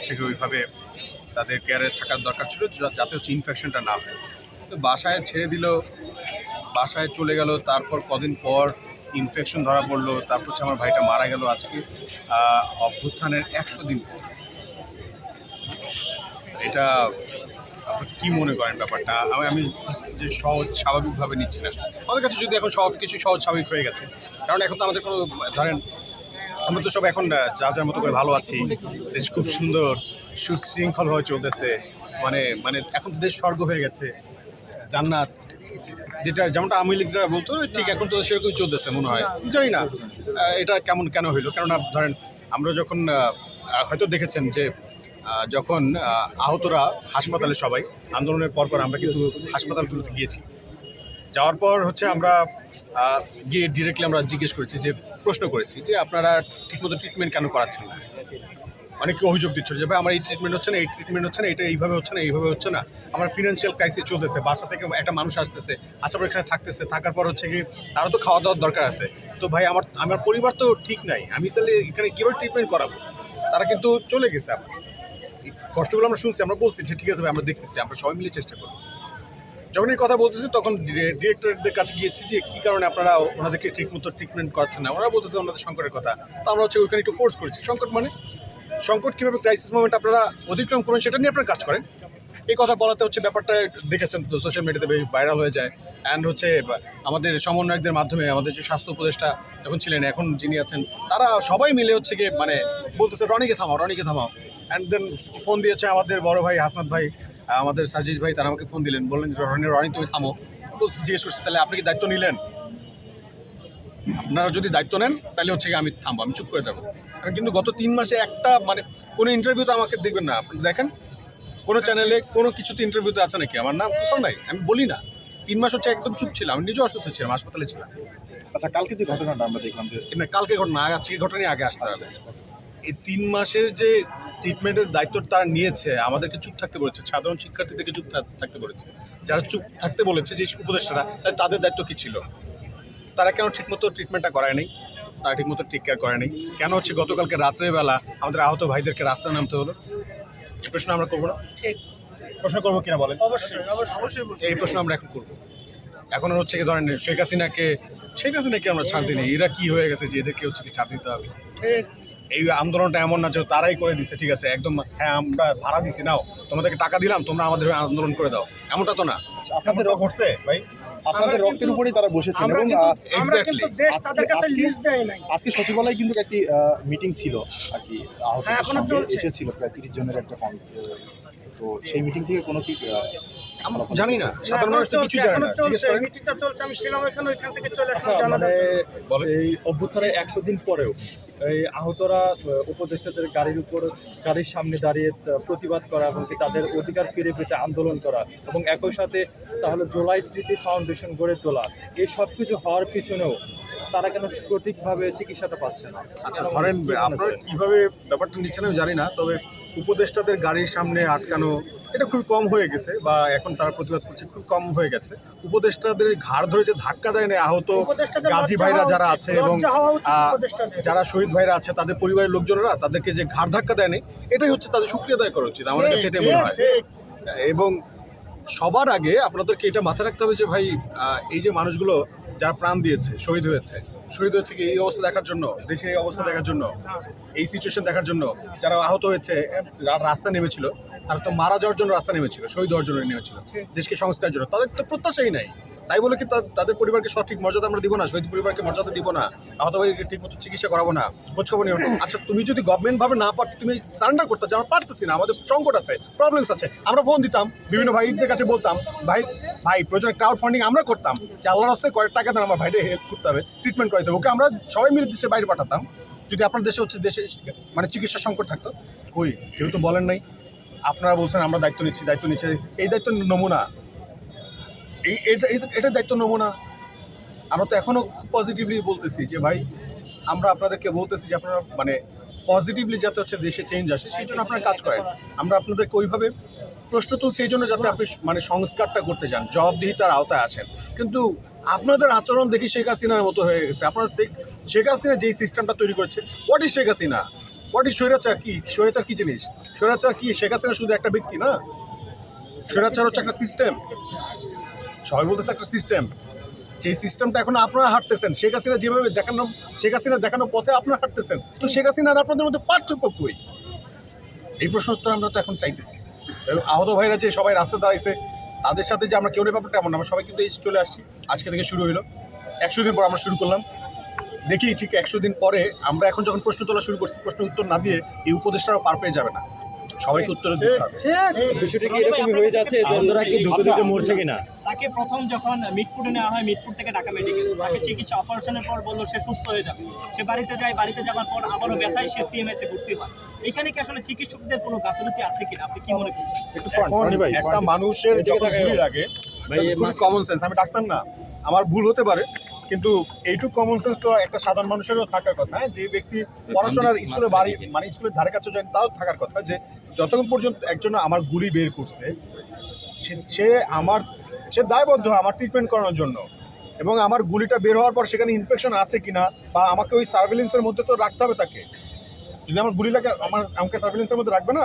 হচ্ছে কি ওইভাবে তাদের কেয়ারে থাকার দরকার ছিল যাতে হচ্ছে ইনফেকশনটা না হয়। তো বাসায় ছেড়ে দিল, বাসায় চলে গেল, তারপর কদিন পর ইনফেকশন ধরা পড়ল, তারপর হচ্ছে আমার ভাইটা মারা গেল আজকে অভ্যুত্থানের একশো দিন পর। এটা কি মনে করেন ব্যাপারটা? আমি আমি যে সহজ স্বাভাবিকভাবে নিচ্ছি না। আমাদের কাছে যদি এখন সব কিছু সহজ স্বাভাবিক হয়ে গেছে, কারণ এখন তো আমাদের কোনো, ধরেন আমরা তো সব এখন আহ, যার মতো করে ভালো আছি। দেশ খুব সুন্দর সুশৃঙ্খলভাবে চলতেছে। মানে মানে এখন দেশ স্বর্গ হয়ে গেছে। জান্নাত। যেটা যেমনটা আমি লিগরা বলতো ঠিক এখন তো সেরকমই চলতেছে মনে হয়। জানি না এটা কেমন কেন হইল? কেননা ধরেন আমরা যখন হয়তো দেখেছেন যে যখন আহতরা হাসপাতালে সবাই আন্দোলনের পর পর আমরা কিন্তু হাসপাতালগুলোতে গিয়েছি। যাওয়ার পর হচ্ছে আমরা গিয়ে ডিরেক্টলি আমরা জিজ্ঞেস করেছি যে প্রশ্ন করেছি যে আপনারা ঠিকমতো ট্রিটমেন্ট কেন করাচ্ছেন না? অনেকে অভিযোগ দিচ্ছিল যে, ভাই, আমার এই ট্রিটমেন্ট হচ্ছে না, এই ট্রিটমেন্ট হচ্ছে না, এটা এইভাবে হচ্ছে না, এইভাবে হচ্ছে না। আমার ফিনান্সিয়াল ক্রাইসিস চলতেছে, বাসা থেকে একটা মানুষ আসতেছে আসার পর এখানে থাকতেছে, থাকার পর হচ্ছে কি তারও তো খাওয়া দাওয়ার দরকার আছে। তো ভাই, আমার আমার পরিবার তো ঠিক নাই, আমি তাহলে এখানে কীভাবে ট্রিটমেন্ট করাবো? তারা কিন্তু চলে গেছে আমার কষ্টগুলো আমরা শুনছি, আমরা বলছি যে, ঠিক আছে ভাই, আমরা দেখতেছি, আমরা সবাই মিলে চেষ্টা করব। যখন এই কথা বলতেছি, তখন ডিরেক্টরদের কাছে গিয়েছি যে, কী কারণে আপনারা ওনাদেরকে ঠিকমতো ট্রিটমেন্ট করছেন না? ওরা বলতেছে ওনাদের সংকটের কথা। তো আমরা হচ্ছে ওইখানে একটু কোর্স করেছি। সংকট মানে? সংকট কীভাবে ক্রাইসিস মোমেন্ট আপনারা অতিক্রম করেন সেটা নিয়ে আপনারা কাজ করেন। এই কথা বলাতে হচ্ছে ব্যাপারটা দেখেছেন তো সোশ্যাল মিডিয়াতে বেশ ভাইরাল হয়ে যায়। অ্যান্ড হচ্ছে আমাদের সমন্বয়কদের মাধ্যমে আমাদের যে স্বাস্থ্য উপদেষ্টা যখন ছিলেন, এখন যিনি আছেন, তারা সবাই মিলে হচ্ছে গিয়ে মানে বলতেছে, রনিকে থামাও রনিকে থামাও। অ্যান্ড দেন ফোন দিয়েছে আমাদের বড় ভাই হাসনাত ভাই। আমাদের সাজিজ ভাই তারা আমাকে ফোন দিলেন। বললেন যে রনি রনি তুমি থামো। জিজ্ঞেস করছি তাহলে আপনি কি দায়িত্ব নিলেন? আপনারা যদি দায়িত্ব নেন তাহলে হচ্ছে আমি থামবো আমি চুপ করে যাব আমি কিন্তু গত তিন মাসে একটা মানে কোনো ইন্টারভিউতে আমাকে দেখবেন না। আপনি দেখেন কোনো চ্যানেলে কোনো কিছুতে ইন্টারভিউতে আছে নাকি? আমার নাম কোথাও নাই আমি বলি না। তিন মাস হচ্ছে একদম চুপ ছিলাম আমি নিজেও অসুস্থ ছিলাম হাসপাতালে ছিলাম। আচ্ছা কালকে যে ঘটনাটা আমরা দেখলাম যে না কালকে ঘটনা আজকে ঘটনা নিয়ে আগে আসতে হবে। এই তিন মাসের যে ট্রিটমেন্টের দায়িত্ব তারা নিয়েছে আমাদেরকে চুপ থাকতে বলেছে সাধারণ শিক্ষার্থীদেরকে চুপ থাক- থাকতে বলেছে। যারা চুপ থাকতে বলেছে যে উপদেষ্টারা তাহলে তাদের দায়িত্ব কী ছিল? তারা কেন ঠিকমতো ট্রিটমেন্টটা করায় নাই? তারা ঠিকমতো টেক কেয়ার করেনি কেন হচ্ছে গতকালকে রাত্রেবেলা আমাদের আহত ভাইদেরকে রাস্তায় নামতে হলো? এই প্রশ্ন আমরা করব না? প্রশ্ন করব কিনা বলেন? অবশ্যই অবশ্যই। অবশ্যই এই প্রশ্ন আমরা এখন করব। এখন হচ্ছে কি ধরেন শেখ হাসিনাকে শেখ হাসিনাকে আমরা ছাড় দিই এরা কি হয়ে গেছে যে এদেরকে হচ্ছে কি ছাড় দিতে হবে? ঠিক। এই আন্দোলনটা এমন না যে তারাই করে দিছে ঠিক আছে একদম হ্যাঁ আমরা ভাড়া দিছি নাও তোমাদেরকে টাকা দিলাম তোমরা আমাদের আন্দোলন করে দাও এমনটা তো না। আপনাদের এমনটা ঘটছে ভাই? আপনাদের রক্তের উপরেই তারা বসেছেন এবং আজকে- তাদের কাছে আজকে- লিস্ট দেয় নাই। আজকে সচিবালয়ে কিন্তু একটি মিটিং ছিল আর কি হ্যাঁ, এখনও সঙ্গে চলছে। এসেছিল প্রায় তিরিশ জনের একটা তো সেই মিটিং থেকে কোনো কি জানি না সাধারণ মানুষ তো কিছু জানে না। মিটিংটা চলছে আমি ছিলাম এখানে ওইখান থেকে চলে আচ্ছা আসলাম মানে জন্য। এই অভ্যুত্থানের একশো দিন পরেও এই আহতরা উপদেষ্টাদের গাড়ির উপর গাড়ির সামনে দাঁড়িয়ে প্রতিবাদ করা এবং তাদের অধিকার ফিরে পেতে আন্দোলন করা এবং একই সাথে তাহলে জোলাই স্মৃতি ফাউন্ডেশন গড়ে তোলা এই সব কিছু হওয়ার পিছনেও তারা কেন সঠিকভাবে চিকিৎসাটা পাচ্ছে না আচ্ছা ধরেন আপনারা? কীভাবে ব্যাপারটা নিচ্ছেন আমি জানি না তবে উপদেষ্টাদের গাড়ির সামনে আটকানো এটা খুব কম হয়ে গেছে বা এখন তারা প্রতিবাদ করছে খুব কম হয়ে গেছে। উপদেষ্টাদের ঘাড় ধরে যে ধাক্কা দেয় না আহত গাজী ভাইরা যারা আছে এবং। যারা শহীদ ভাইরা আছে তাদের পরিবারের লোকজনেরা তাদেরকে যে ঘাড় ধাক্কা দেয়নি এটাই হচ্ছে তাদের সুক্রিয়া আদায় করা উচিত আমার কাছে এটাই মনে হয়। এবং সবার আগে আপনাদেরকে এটা মাথায় রাখতে হবে যে ভাই এই যে মানুষগুলো যারা প্রাণ দিয়েছে শহীদ হয়েছে শহীদ হয়েছে কি এই অবস্থা দেখার জন্য দেশের এই অবস্থা দেখার জন্য এই সিচুয়েশন দেখার জন্য যারা আহত হয়েছে রাস্তা নেমেছিল তারা তো মারা যাওয়ার জন্য রাস্তা নেমেছিল শহীদ হওয়ার জন্য নেমেছিল দেশকে সংস্কারের জন্য। তাদের তো প্রত্যাশাই নাই। তাই বলে কি তাদের পরিবারকে সঠিক মর্যাদা আমরা দিব না শহীদ পরিবারকে মর্যাদা দিব না আহত ভাইকে ঠিক মতো চিকিৎসা করাবো না খোঁজখবর নিও না। আচ্ছা তুমি যদি গভর্নমেন্ট ভাবে না পারতো তুমি সারেন্ডার করতে যে আমরা পারতেছি না আমাদের সংকট আছে প্রবলেমস আছে। আমরা ফোন দিতাম বিভিন্ন ভাইদের কাছে বলতাম ভাই ভাই প্রয়োজনে ক্রাউড ফান্ডিং আমরা করতাম যে আল্লাহর হস্তে কয়েক টাকা দেন আমার ভাইরে হেল্প করতে হবে ট্রিটমেন্ট করাতে হবে। ওকে আমরা সবাই মিলে দেশে বাইরে পাঠাতাম। যদি আপনার দেশে হচ্ছে দেশে মানে চিকিৎসা সংকট থাকতো কই কেউ তো বলেন নাই। আপনারা বলছেন, আমরা দায়িত্ব নিচ্ছি দায়িত্ব নিচ্ছি। এই দায়িত্ব নমুনা এই, এটা, এটা- দায়িত্ব নমুনা আমরা তো এখনও পজিটিভলি বলতেছি যে, ভাই, আমরা আপনাদেরকে বলতেছি যে, আপনারা মানে পজিটিভলি যাতে হচ্ছে দেশে চেঞ্জ আসে, সেই জন্য আপনারা কাজ করেন। আমরা আপনাদেরকে ওইভাবে প্রশ্ন তুলছি, এই জন্য যাতে আপনি মানে সংস্কারটা করতে যান, জবাবদিহিতার আওতায় আসেন। কিন্তু আপনাদের আচরণ দেখি শেখ হাসিনার মতো হয়ে গেছে। আপনারা শেখ শেখ হাসিনা যেই সিস্টেমটা তৈরি করেছে what is Sheikh Hasina? What is স্বৈরাচার কি? স্বৈরাচার কি জিনিস? স্বৈরাচার কি? শেখ হাসিনা শুধু একটা ব্যক্তি না? স্বৈরাচার হচ্ছে একটা সিস্টেম সবাই বলতেছে একটা সিস্টেম যে সিস্টেমটা এখন আপনারা হাঁটতেছেন শেখ হাসিনা যেভাবে দেখানো শেখ হাসিনা দেখানো পথে আপনারা হাঁটতেছেন, তো শেখ হাসিনা আর আপনাদের মধ্যে পার্থক্য কই? এই প্রশ্ন উত্তর আমরা তো এখন চাইতেছি। এবং আহত ভাইরা যে সবাই রাস্তায় দাঁড়াইছে, তাদের সাথে যে আমরা কেউ ব্যাপারটা এমন আমরা সবাই কিন্তু এই চলে আসছি। আজকে থেকে শুরু হলো একশো দিন পর আমরা শুরু করলাম। দেখি ঠিক একশো দিন পরে আমরা এখন যখন প্রশ্ন তোলা শুরু করছি প্রশ্ন উত্তর না দিয়ে এই উপদেশটারও পার পেয়ে যাবে না। সবাইকে উত্তর দিতে হবে। বিষয়টা কি এরকমই হয়ে যাচ্ছে যে কি দুটো দুটো মরছে কিনা? তাকে প্রথম যখন মিটফুটে নেওয়া হয় মিটফুট থেকে ঢাকা মেডিকেল তাকে চিকিৎসা অপারেশনের পর বলল সে সুস্থ হয়ে যাবে। সে বাড়িতে যায় বাড়িতে যাওয়ার পর আবারও ব্যথায় সে সিএমএসে ভর্তি হয়। এখানে কি আসলে চিকিৎসকদের কোনো গাফিলতি আছে কিনা? আপনি কি মনে করছেন? একটু ফ্রন্ট এখন রনি ভাই একটা মানুষের যখন। গুলি লাগে ভাই, কমন সেন্স আমি ডাক্তার না। আমার ভুল হতে পারে। কিন্তু এইটুকু কমন সেন্স তো একটা সাধারণ মানুষেরও থাকার কথা হ্যাঁ? যে ব্যক্তি পড়াশোনার স্কুলে বাড়ি মানে স্কুলের ধারে কাছে যায় তাও থাকার কথা যে যতক্ষণ পর্যন্ত একজন আমার গুলি বের করছে সে- সে আমার সে দায়বদ্ধ আমার ট্রিটমেন্ট করানোর জন্য। এবং আমার গুলিটা বের হওয়ার পর সেখানে ইনফেকশন আছে কিনা বা আমাকে ওই সার্ভেলেন্সের মধ্যে তো রাখতে হবে তাকে। যদি আমার গুলি লাগে আমার আমাকে সার্ভেলেন্সের মধ্যে রাখবে না?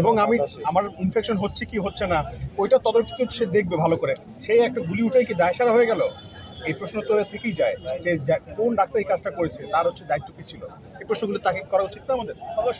এবং আমি আমার ইনফেকশন হচ্ছে কি হচ্ছে না ওইটা তদন্ত কিন্তু সে দেখবে ভালো করে। সেই একটা গুলি উঠে কি দায়সারা হয়ে গেল? এই প্রশ্ন তো থেকেই যায় যে কোন ডাক্তার এই কাজটা করেছে, তার হচ্ছে দায়িত্ব কি ছিল? এই প্রশ্নগুলো তাকে করা উচিত না আমাদের? অবশ্যই।